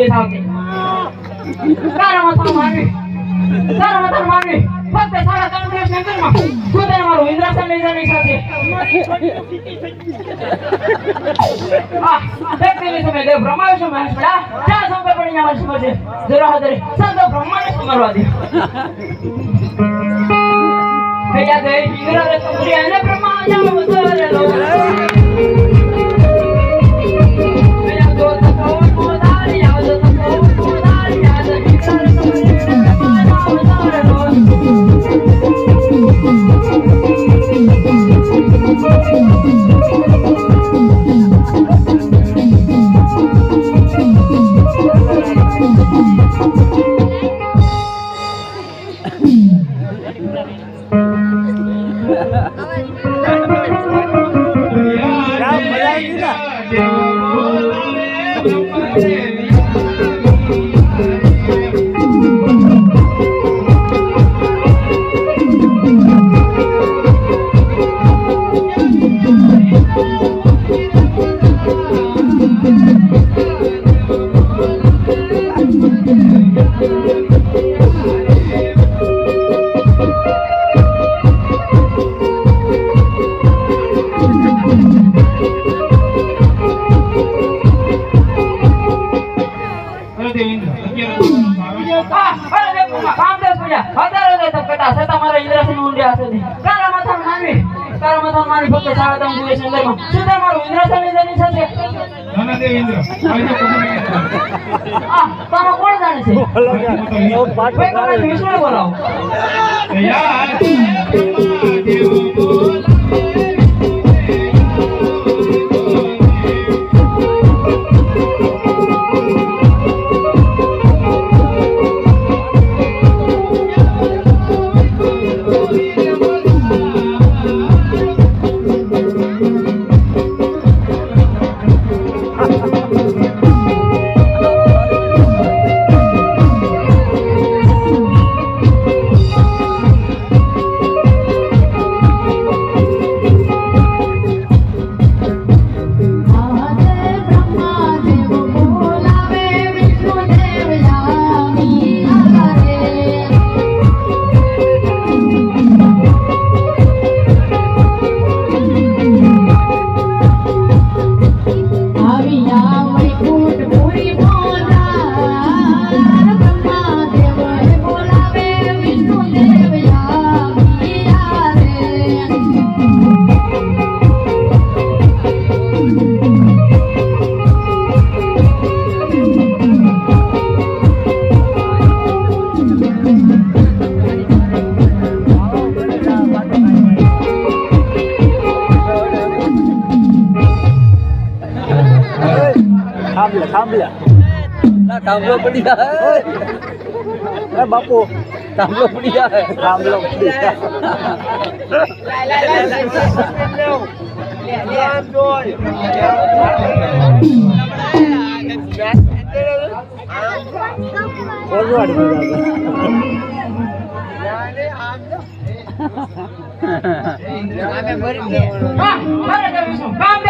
ઊંડે સાવતી તારા માનવી તારા માથાનું માનવી ફક્ત સાડા ત્રણ દિવસની અંદરમાં તું તને મારું ઇન્દ્રાસન લઈ જવાની સાથે આ દેખતે સમય દેવ બ્રહ્માવે છે મહેશ બડા ત્યાં સંપર્ક પડી જવા છે પછી જરા હદરે સંતો બ્રહ્માને સમરવા દે ભૈયા દે ઇન્દ્ર રે તો પ્રિય ને બ્રહ્મા જાવ વસરે લો તારા મતલબ મારી ફક્ત સાડા ત્રણ દિવસ અંદરમાં શું તે મારું? સાથે? આ તારો કોણ જાણે છે? ભાઈ કોણ વિષ્ણુ બોલાવો. મહાદેવ થાંભલો પડી જાય. બાપુ. થાંભલો પડી જાય. થાંભલો પડી જાય. મારે કામ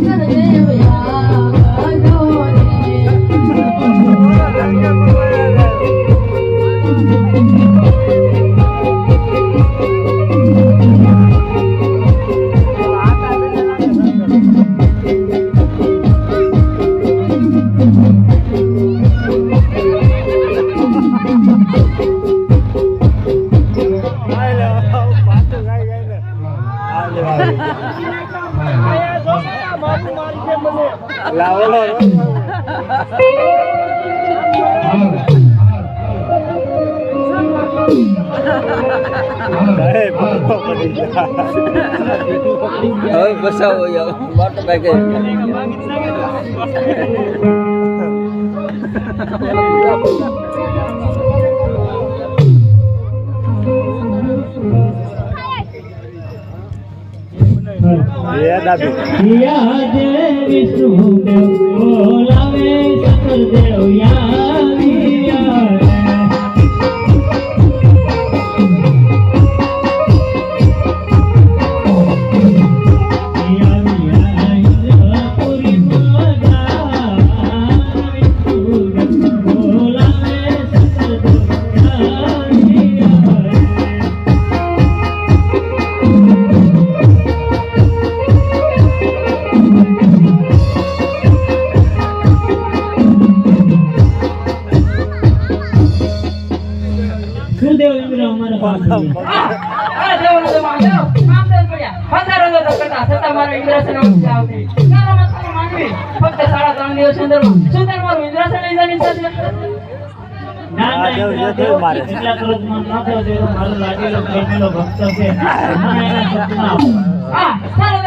Gracias. હવે બસાવો મોટો પેકેજ વિષ્ણુ બોલાવે સકલ દેવ યા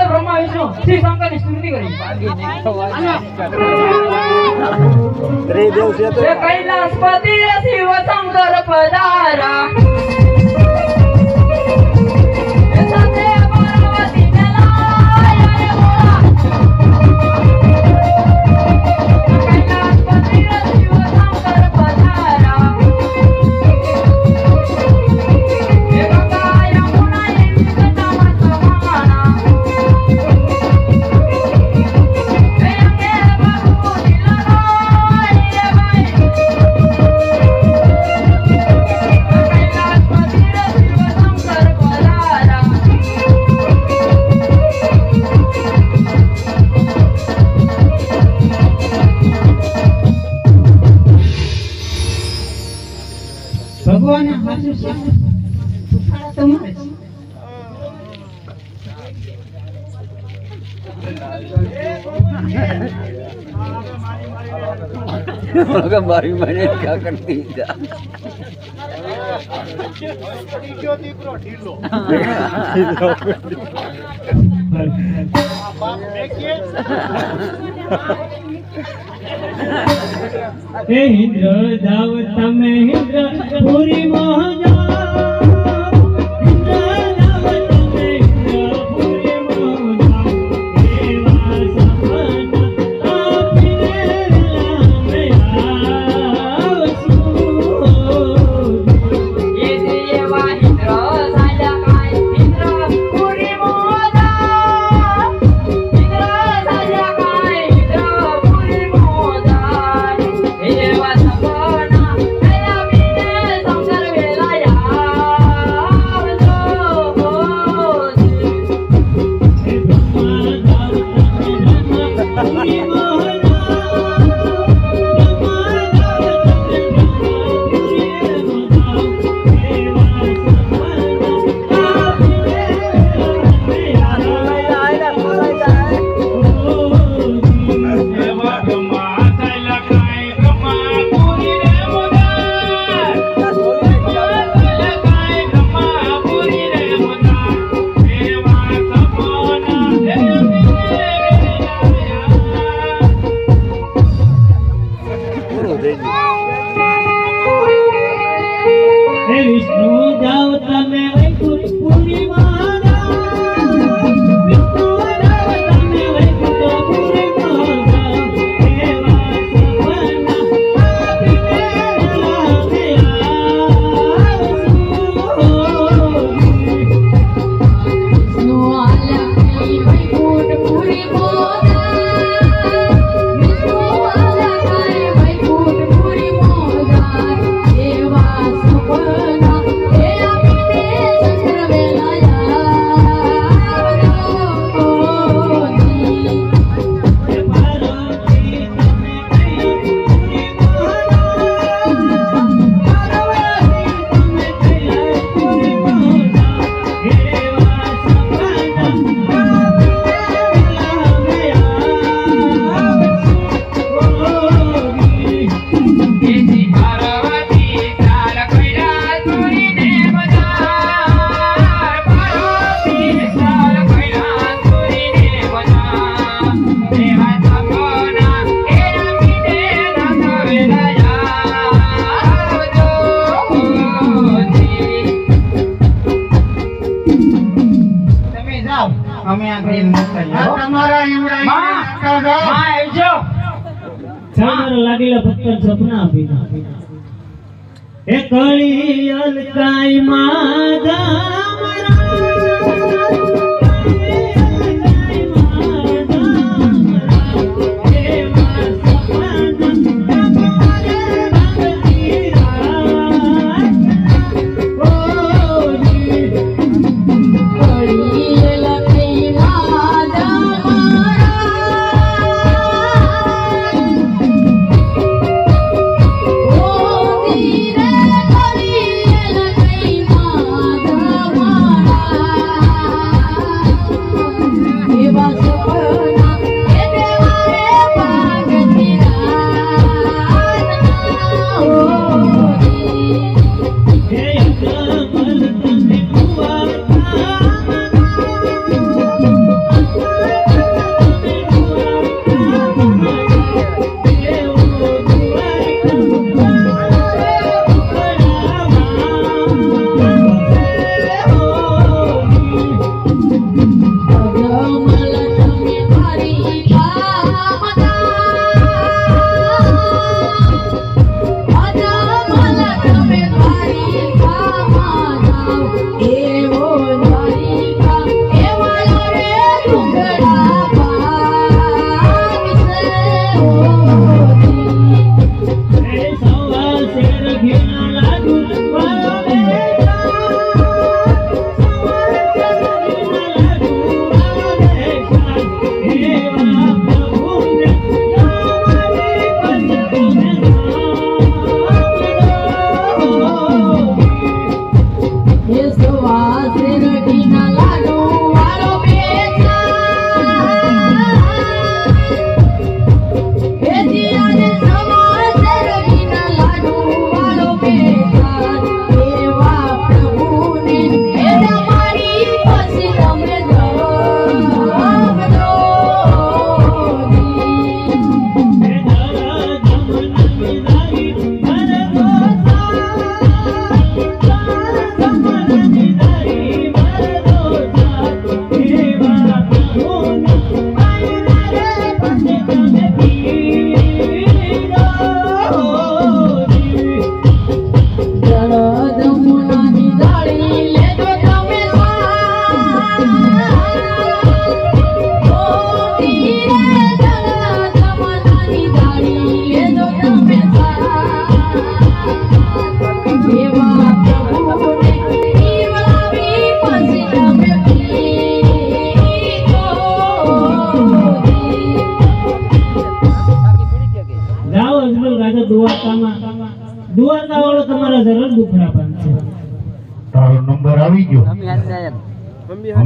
બ્રહ્મા વિષ્ણુ શ્રી શંકરની સ્તુતિ કરી. શિવ શંકર પધારા. मगर मारी मैंने क्या कर दी इंद्र जाओ तमें इंद्र पूरी मोह जाओ એ કળી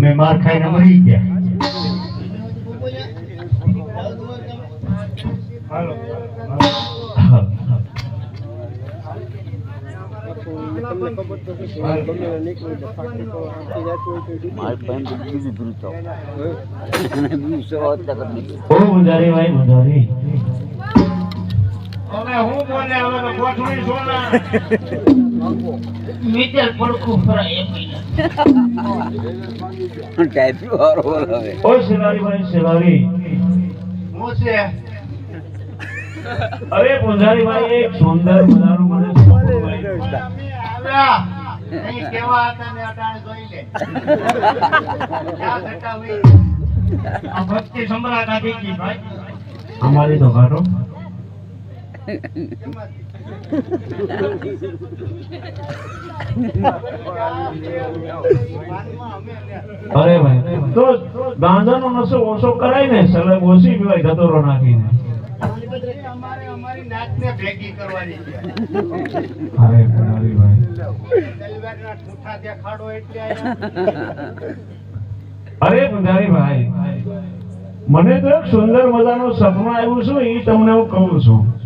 અમે માર ખાઈને મરી ગયા. હા. મારે પણ તો બીજું પૂરું થયું. હું મીટર પડખું ફરાય એમ. વાળો બોલો હવે. ઓ શિલારી ભાઈ શિલારી અરે પુંજારી ભાઈ એક સુંદર મજાનું મને સપનું આવ્યું. આ ભક્તિ સમ્રાટ આ દીકરી ભાઈ અમારી તો કાઢો અરે ભાઈ, તો ગાંજાનો નશો ઓછો કરાય ને સલગ ઓછી પીવાય ધતોરો નાખીને. અરે ભાઈ, અરે પુંજારી ભાઈ, મને તો એક સુંદર મજાનું સપનું આવ્યું છે એ તમને હું કહું છું.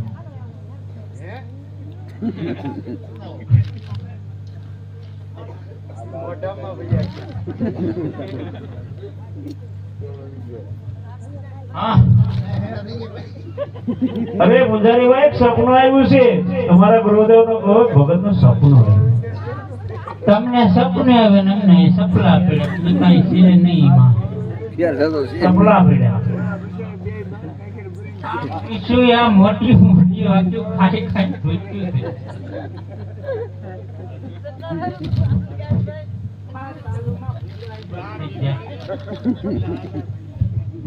અરે ભાઈ એક સપનું આવ્યું છે. તમારા ગુરુદેવ નો ભગતનું સપનું આવ્યું. તમને સપને આવે ને અમને સપલા પડે. કઈ છે નહીં માં સપલા છે શું આ મોટી મોટી વાતો ખાઈ ખાઈ ભૂખ્યું છે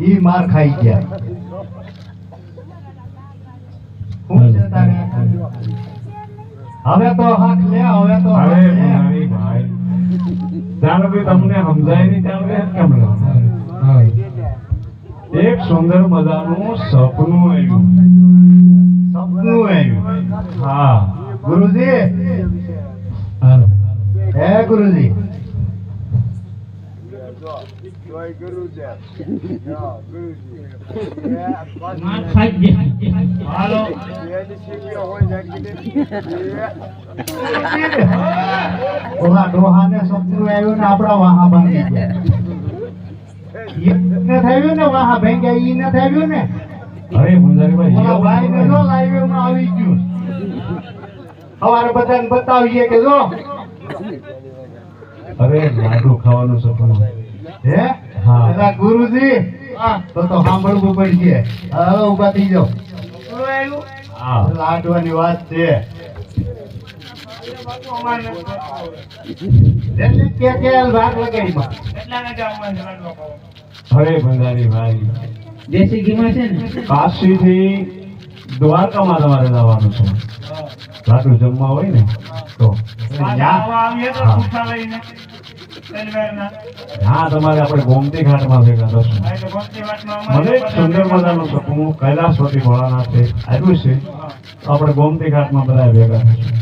ઈ માર ખાઈ ગયા હું? હવે તો હાથ લે હવે તો અરે હાથ ભાઈ. ચાલો ભાઈ તમને સમજાય નહીં ત્યારે કેમ લો એક સુંદર મજાનું સપનું સપનું આવ્યું. હા ગુરુજી. હે આપણા વાહા ભાંગી થયું ને વાહા ભાંગ્યા ઈ ને થયું ને અરે ભંડારી ઓલા ભાઈ ને જો ભાઈ માં આવી ગયું. સવારે બધાને બતાવીએ કે જો. અરે લાડુ ખાવાનું સપનું. હે? હા. ગુરુજી તો તો સાંભળવું પડશે. હવે ઊભા થઈ જાઓ. લાડવાની વાત છે. અરે ભંડારી ભાઈ. દેશી ઘીમાં છે ને? કાશી થી દ્વારકામાં તમારે જવાનું છે. લાડુ જમવા હોય ને તો. હા તમારે આપણે ગોમતી ઘાટમાં ભેગા થશું. મને સુંદર મજાનું સપનું કૈલાસપતિ ભોળાનાથે આવ્યું છે. તો આપણે ગોમતી ઘાટમાં બધા ભેગા થશું.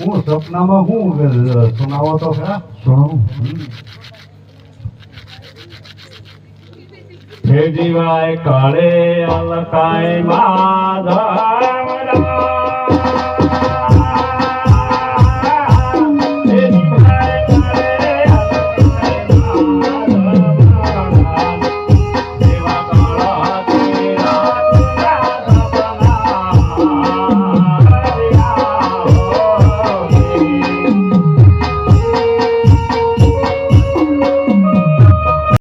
હું સપનામાં હું સુનાવો તો ખરા. સુનો જીવાય કાળે અલકાય માધવ.